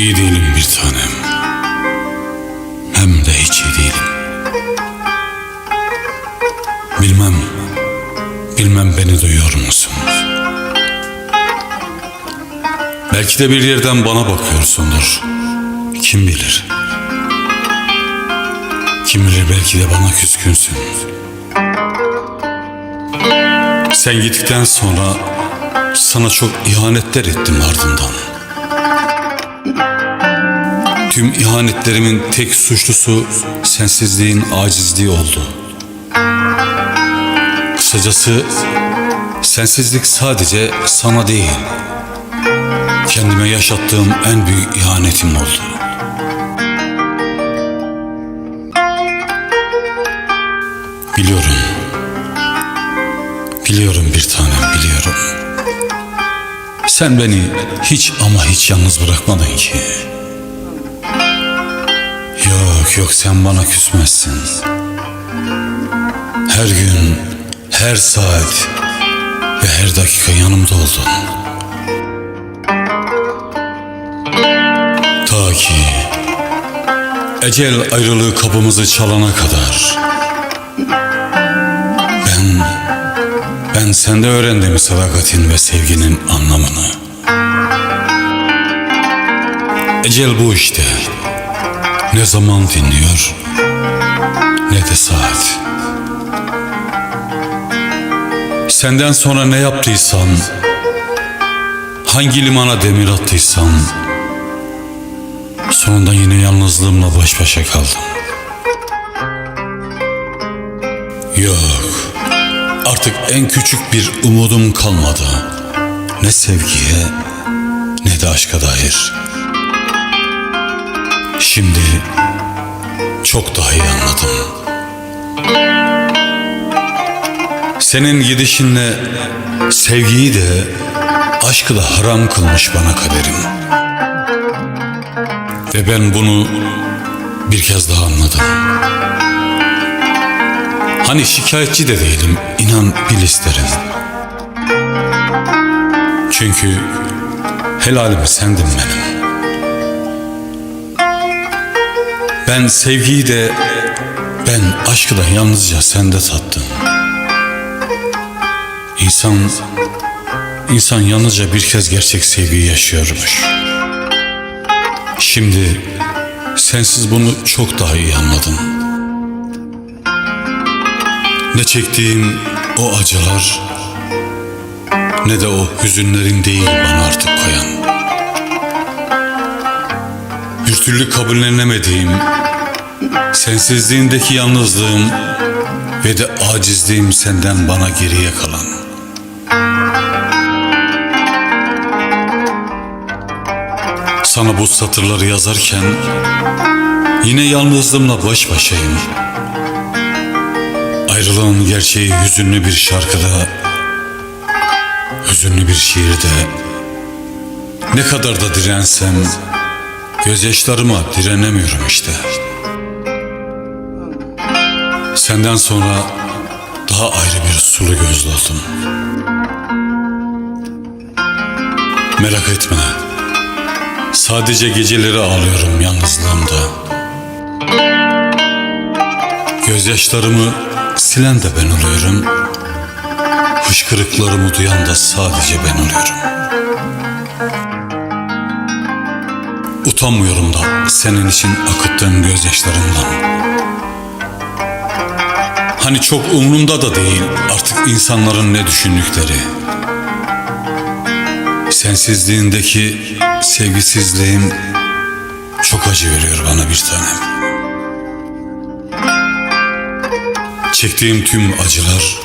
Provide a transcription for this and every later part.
İyi bir tanem Hem de hiç iyi değilim Bilmem Bilmem beni duyuyor musunuz? Belki de bir yerden bana bakıyorsundur. Kim bilir? Kim bilir belki de bana küskünsün. Sen gittikten sonra sana çok ihanetler ettim ardından. Tüm ihanetlerimin tek suçlusu sensizliğin acizliği oldu. Kısacası sensizlik sadece sana değil, kendime yaşattığım en büyük ihanetim oldu. Biliyorum. Biliyorum bir tanem biliyorum. Sen beni hiç ama hiç yalnız bırakmadın ki. Yok yok sen bana küsmezsin. Her gün, her saat ve her dakika yanımda oldun. Ki ecel ayrılığı kapımızı çalana kadar. Ben, ben sende öğrendim sadakatin ve sevginin anlamını. Ecel bu işte. Ne zaman dinliyor ne de saat. Senden sonra ne yaptıysan, hangi limana demir attıysan, sonunda yine yalnızlığımla baş başa kaldım. Yok, artık en küçük bir umudum kalmadı. Ne sevgiye ne de aşka dair. Şimdi çok daha iyi anladım. Senin gidişinle sevgiyi de aşkı da haram kılmış bana kaderim. Ve ben bunu bir kez daha anladım. Hani şikayetçi de değilim, inan bil isterim. Çünkü helalim sendin benim. Ben sevgiyi de ben aşkı da yalnızca sende tattım. İnsan insan yalnızca bir kez gerçek sevgiyi yaşıyormuş. Şimdi sensiz bunu çok daha iyi anladım. Ne çektiğim o acılar ne de o hüzünlerin değil bana artık koyan. Bir türlü kabullenemediğim Sensizliğindeki yalnızlığım ve de acizliğim senden bana geriye kalan. Sana bu satırları yazarken yine yalnızlığımla baş başayım. Ayrılığın gerçeği hüzünlü bir şarkıda, hüzünlü bir şiirde. Ne kadar da dirensem gözyaşlarıma direnemiyorum işte.'' Senden sonra daha ayrı bir sulu gözlü oldum. Merak etme. Sadece geceleri ağlıyorum yalnızlığımda. Gözyaşlarımı silen de ben oluyorum. Hışkırıklarımı duyan da sadece ben oluyorum. Utanmıyorum da senin için akıttığım gözyaşlarımdan. Hani çok umrumda da değil artık insanların ne düşündükleri. Sensizliğindeki sevgisizliğim çok acı veriyor bana bir tanem. Çektiğim tüm acılar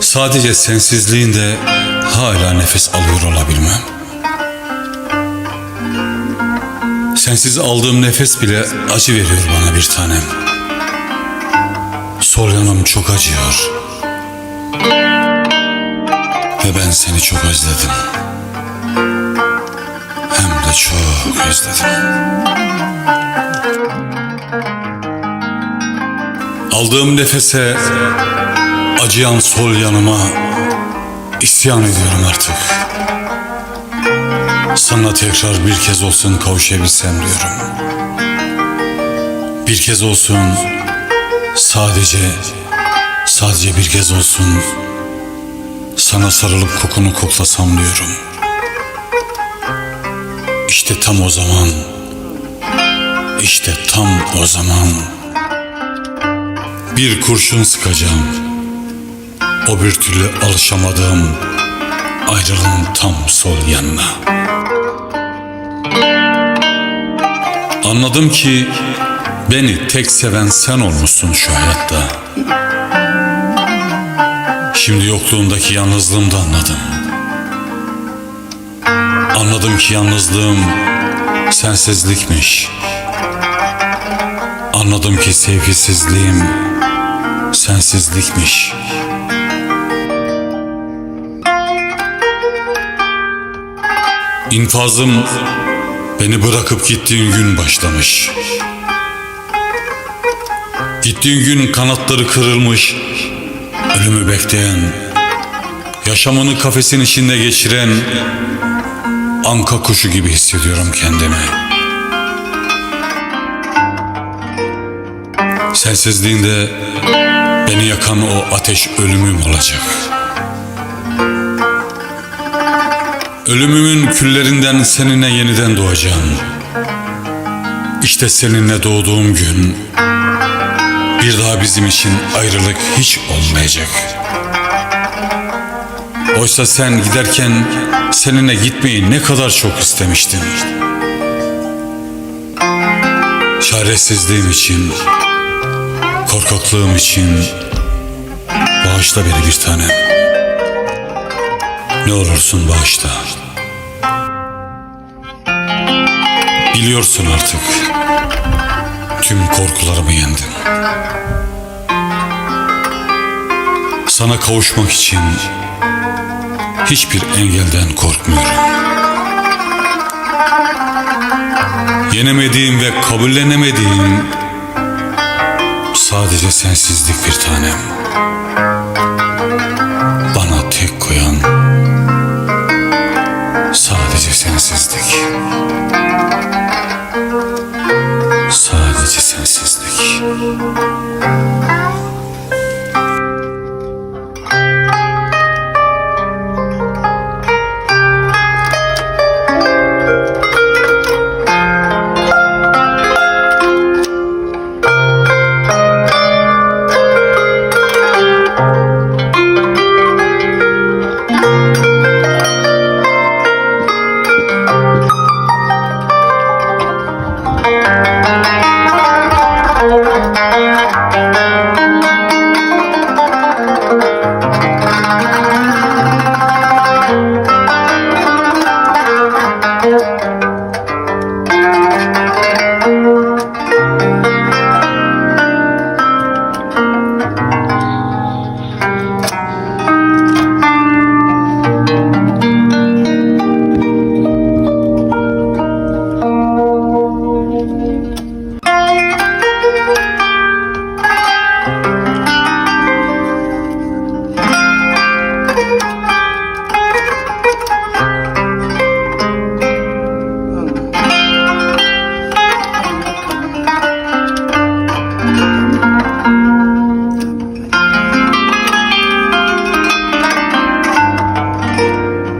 sadece sensizliğinde hala nefes alıyor olabilmem. Sensiz aldığım nefes bile acı veriyor bana bir tanem. Sol yanım çok acıyor. Ve ben seni çok özledim. De çok özledim. Aldığım nefese, acıyan sol yanıma isyan ediyorum artık. Sana tekrar bir kez olsun kavuşabilsem diyorum. Bir kez olsun Sadece Sadece bir kez olsun sana sarılıp kokunu koklasam diyorum. İşte tam o zaman, işte tam o zaman bir kurşun sıkacağım. O bir türlü alışamadığım ayrılığın tam sol yanına. Anladım ki beni tek seven sen olmuşsun şu hayatta. Şimdi yokluğundaki yalnızlığımı da anladım. Anladım ki yalnızlığım sensizlikmiş. Anladım ki sevgisizliğim sensizlikmiş. İnfazım beni bırakıp gittiğin gün başlamış. Gittiğin gün kanatları kırılmış, ölümü bekleyen, yaşamını kafesin içinde geçiren anka kuşu gibi hissediyorum kendimi. Sensizliğinde beni yakan o ateş ölümüm olacak. Ölümümün küllerinden seninle yeniden doğacağım. İşte seninle doğduğum gün bir daha bizim için ayrılık hiç olmayacak. Oysa sen giderken seninle gitmeyi ne kadar çok istemiştim. Çaresizliğim için, korkaklığım için bağışla beni bir tanem. Ne olursun bağışla. Biliyorsun artık. Tüm korkularımı yendim. Sana kavuşmak için hiçbir engelden korkmuyorum. Yenemediğim ve kabullenemediğim sadece sensizlik bir tanem. Thank you.